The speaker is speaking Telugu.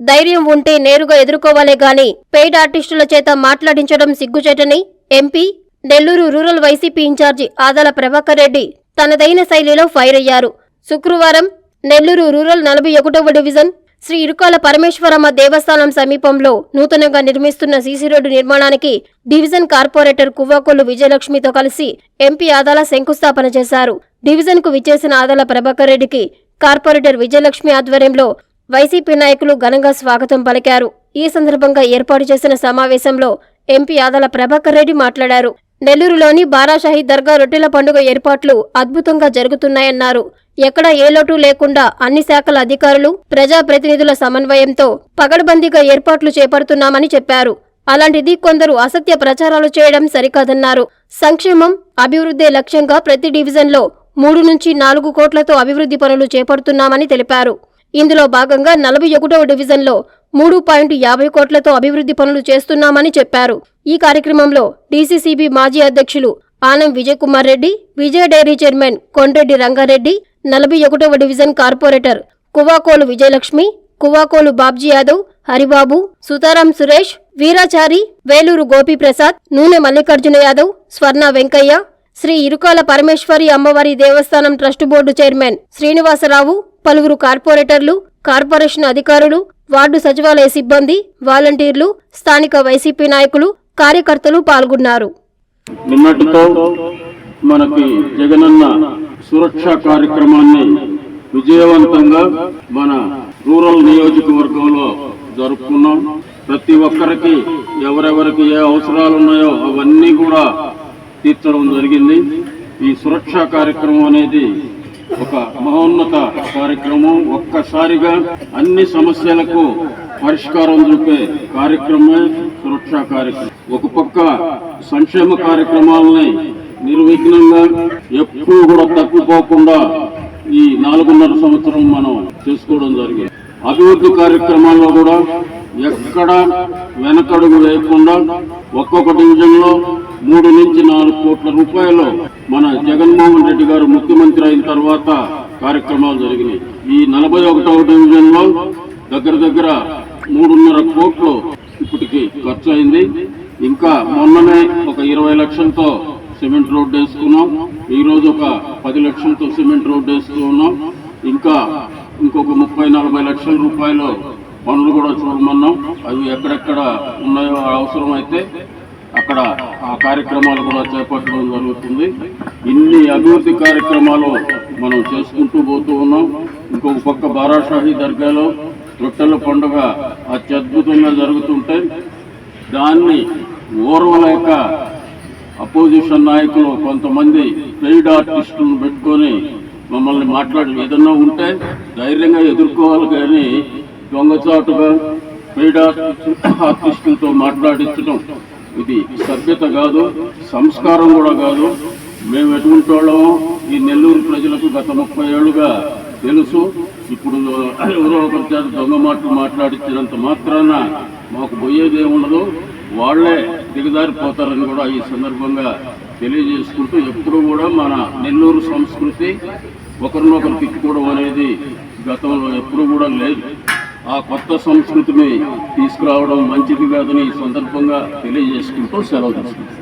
ధైర్యం ఉంటే నేరుగా ఎదుర్కోవాలే గాని పెయిడ్ ఆర్టిస్టుల చేత మాట్లాడించడం సిగ్గుచేటని MP Nellore rural YCP incharge Adala Prabhakar Reddy తనదైన శైలిలో ఫైర్ అయ్యారు. శుక్రవారం నెల్లూరు రూరల్ నలభై ఒకటవ డివిజన్ శ్రీ ఇరుకాల పరమేశ్వరమ్మ దేవస్థానం సమీపంలో నూతనంగా నిర్మిస్తున్న సీసీ రోడ్డు నిర్మాణానికి డివిజన్ కార్పొరేటర్ కువ్వాకొల్లు విజయలక్ష్మితో కలిసి ఎంపీ ఆదాల శంకుస్థాపన చేశారు. డివిజన్కు విచ్చేసిన ఆదాల ప్రభాకర్ రెడ్డికి కార్పొరేటర్ విజయలక్ష్మి ఆధ్వర్యంలో వైసీపీ నాయకులు ఘనంగా స్వాగతం పలికారు. ఈ సందర్భంగా ఏర్పాటు చేసిన సమావేశంలో ఎంపీ ఆదల ప్రభాకర్ రెడ్డి మాట్లాడారు. నెల్లూరులోని బారాషాహి దర్గా రొట్టెల పండుగ ఏర్పాట్లు అద్భుతంగా జరుగుతున్నాయన్నారు. ఎక్కడ ఏ లోటు లేకుండా అన్ని శాఖల అధికారులు ప్రజాప్రతినిధుల సమన్వయంతో పగడబందీగా ఏర్పాట్లు చేపడుతున్నామని చెప్పారు. అలాంటిది కొందరు అసత్య ప్రచారాలు చేయడం సరికాదన్నారు. సంక్షేమం అభివృద్ధి లక్ష్యంగా ప్రతి డివిజన్లో మూడు నుంచి నాలుగు కోట్లతో అభివృద్ధి పనులు చేపడుతున్నామని తెలిపారు. ఇందులో భాగంగా నలభై ఒకటవ డివిజన్లో మూడు పాయింట్ యాభై కోట్లతో అభివృద్ధి పనులు చేస్తున్నామని చెప్పారు. ఈ కార్యక్రమంలో డీసీసీబీ మాజీ అధ్యక్షులు ఆనం విజయకుమార్ రెడ్డి విజయ డైరీ చైర్మన్ కొండ్రెడ్డి రంగారెడ్డి నలభై ఒకటవ డివిజన్ కార్పొరేటర్ కువాకోలు విజయలక్ష్మి కువాకోలు బాబ్జీ యాదవ్ హరిబాబు సుతారాం సురేష్ వీరాచారి వేలూరు గోపీప్రసాద్ నూనె మల్లికార్జున యాదవ్ స్వర్ణ వెంకయ్య శ్రీ ఇరుకాల పరమేశ్వరి అమ్మవారి దేవస్థానం ట్రస్ట్ బోర్డు చైర్మన్ శ్రీనివాసరావు పలువురు కార్పొరేటర్లు కార్పొరేషన్ అధికారులు వార్డు సచివాలయ సిబ్బంది వాలంటీర్లు స్థానిక వైసీపీ నాయకులు కార్యకర్తలు పాల్గొన్నారు. నిన్నటితో మనకి జగనన్న సురక్ష కార్యక్రమాన్ని విజయవంతంగా మన రూరల్ నియోజకవర్గంలో జరుపుకున్నాం. ప్రతి ఒక్కరికి ఎవరెవరికి ఏ అవసరాలు ఉన్నాయో అవన్నీ కూడా తీర్చడం జరిగింది. ఈ సురక్ష కార్యక్రమం అనేది ఒక మహోన్నత కార్యక్రమం ఒక్కసారిగా అన్ని సమస్యలకు పరిష్కారం చూపే కార్యక్రమమే సురక్ష కార్యక్రమం. ఒక పక్క సంక్షేమ కార్యక్రమాలని నిర్విఘ్నంగా ఎప్పుడు కూడా తప్పిపోకుండా ఈ నాలుగున్నర సంవత్సరం మనం చేసుకోవడం జరిగింది. అభివృద్ధి కార్యక్రమాల్లో కూడా ఎక్కడ వెనకడుగు వేయకుండా ఒక్కొక్క డివిజన్లో మూడు నుంచి నాలుగు కోట్ల రూపాయలు మన జగన్మోహన్ రెడ్డి గారు ముఖ్యమంత్రి అయిన తర్వాత కార్యక్రమాలు జరిగినాయి. ఈ నలభై ఒకటవ డివిజన్లో దగ్గర దగ్గర మూడున్నర కోట్లు ఇప్పటికి ఖర్చు అయింది ఇంకా మొన్ననే ఒక ఇరవై లక్షలతో సిమెంట్ రోడ్ వేసుకున్నాం. ఈరోజు ఒక పది లక్షలతో సిమెంట్ రోడ్ వేస్తూ ఉన్నాం. ఇంకా ఇంకొక ముప్పై నలభై లక్షల రూపాయలు పనులు కూడా చూడమన్నాం. అవి ఎక్కడెక్కడ ఉన్నాయో అవసరం అయితే అక్కడ ఆ కార్యక్రమాలు కూడా చేపట్టడం జరుగుతుంది. ఇన్ని అభివృద్ధి కార్యక్రమాలు మనం చేసుకుంటూ పోతూ ఉన్నాం. ఇంకొక పక్క బారాషాహి దర్గాలో రొట్టెల పండుగ అత్యద్భుతంగా జరుగుతుంటే దాన్ని ఓర్వలేక అపోజిషన్ నాయకులు కొంతమంది పెయిడ్ ఆర్టిస్టులను పెట్టుకొని మమ్మల్ని మాట్లాడి ఏదన్నా ఉంటే ధైర్యంగా ఎదుర్కోవాలి కానీ దొంగచాటుగా పెయిడ్ ఆర్టిస్టులతో మాట్లాడించడం ఇది సభ్యత కాదు సంస్కారం కూడా కాదు. మేము ఎటువంటి వాళ్ళము ఈ నెల్లూరు ప్రజలకు గత ముప్పై ఏళ్ళుగా తెలుసు. ఇప్పుడు ఎవరో ఒకరి చేత దొంగ మాటలు మాట్లాడించినంత మాత్రాన మాకు పోయేది ఉండదు వాళ్ళే దిగదారిపోతారని కూడా ఈ సందర్భంగా తెలియజేసుకుంటూ ఎప్పుడు కూడా మన నెల్లూరు సంస్కృతి ఒకరినొకరు తిట్టుకోవడం అనేది గతంలో ఎప్పుడు కూడా లేదు. ఆ కొత్త సంస్కృతిని తీసుకురావడం మంచిది కాదని ఈ సందర్భంగా తెలియజేసుకుంటూ సెలవు తీసుకుంటాం